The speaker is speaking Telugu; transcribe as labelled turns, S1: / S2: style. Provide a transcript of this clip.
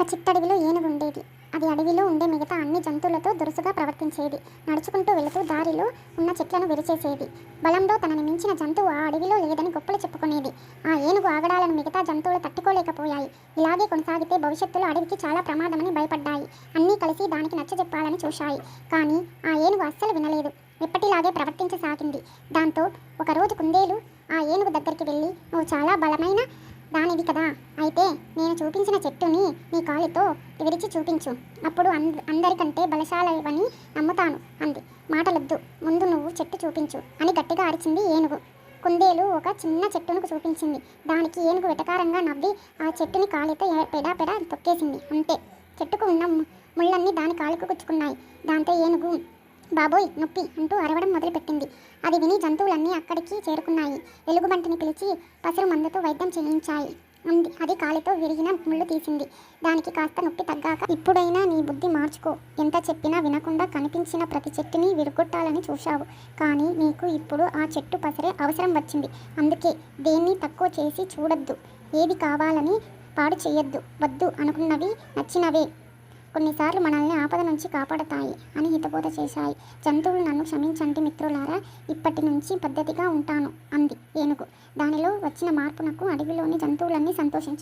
S1: ఒక చిట్టడవిలో ఏనుగు ఉండేది. అది అడవిలో ఉండే మిగతా అన్ని జంతువులతో దురుసుగా ప్రవర్తించేది. నడుచుకుంటూ వెళుతూ దారిలో ఉన్న చెట్లను విరిచేసేది. బలంలో తనని మించిన జంతువు ఆ అడవిలో లేదని గొప్పలు చెప్పుకునేది. ఆ ఏనుగు ఆగడాలను మిగతా జంతువులు తట్టుకోలేకపోయాయి. ఇలాగే కొనసాగితే భవిష్యత్తులో అడవికి చాలా ప్రమాదమని భయపడ్డాయి. అన్నీ కలిసి దానికి నచ్చజెప్పాలని చూశాయి. కానీ ఆ ఏనుగు అస్సలు వినలేదు. ఎప్పటిలాగే ప్రవర్తించసాగింది. దాంతో ఒకరోజు కుందేలు ఆ ఏనుగు దగ్గరికి వెళ్ళి నువ్వు చాలా బలమైన దానిది కదా. అయితే నేను చూపించిన చెట్టుని నీ కాలుతో విరిచి చూపించు. అప్పుడు అంద అందరికంటే బలశాలవని నమ్ముతాను అంది. మాటలొద్దు. ముందు నువ్వు చెట్టు చూపించు అని గట్టిగా అరిచింది ఏనుగు. కుందేలు ఒక చిన్న చెట్టును చూపించింది. దానికి ఏనుగు వెటకారంగా నవ్వి ఆ చెట్టుని కాలితో పెడా పెడా తొక్కేసింది. అంతే. చెట్టుకు ఉన్న ముళ్ళన్నీ దాని కాలుకు గుచ్చుకున్నాయి. దాంతో ఏనుగు బాబోయ్ నొప్పి అంటూ అరవడం మొదలుపెట్టింది. అది విని జంతువులన్నీ అక్కడికి చేరుకున్నాయి. ఎలుగుబంటిని పిలిచి పసరు మందుతో వైద్యం చేయించాయి. అంది అది కాలితో విరిగిన ముళ్ళు తీసింది. దానికి కాస్త నొప్పి తగ్గాక ఇప్పుడైనా నీ బుద్ధి మార్చుకో. ఎంత చెప్పినా వినకుండా కనిపించిన ప్రతి చెట్టుని విరగొట్టాలని చూశావు. కానీ నీకు ఇప్పుడు ఆ చెట్టు పసరే అవసరం వచ్చింది. అందుకే దేన్ని తక్కువ చేసి చూడొద్దు. ఏది కావాలని పాడు చేయొద్దు వద్దు అనుకున్నవి నచ్చినవే. కొన్నిసార్లు మనల్ని ఆపద నుంచి కాపాడతాయి అని హితబోధ చేశాయి. జంతువులు నన్ను క్షమించండి మిత్రులారా ఇప్పటి నుంచి పద్ధతిగా ఉంటాను అంది ఏనుగు. దానిలో వచ్చిన మార్పునకు అడవిలోని జంతువులన్నీ సంతోషించాయి.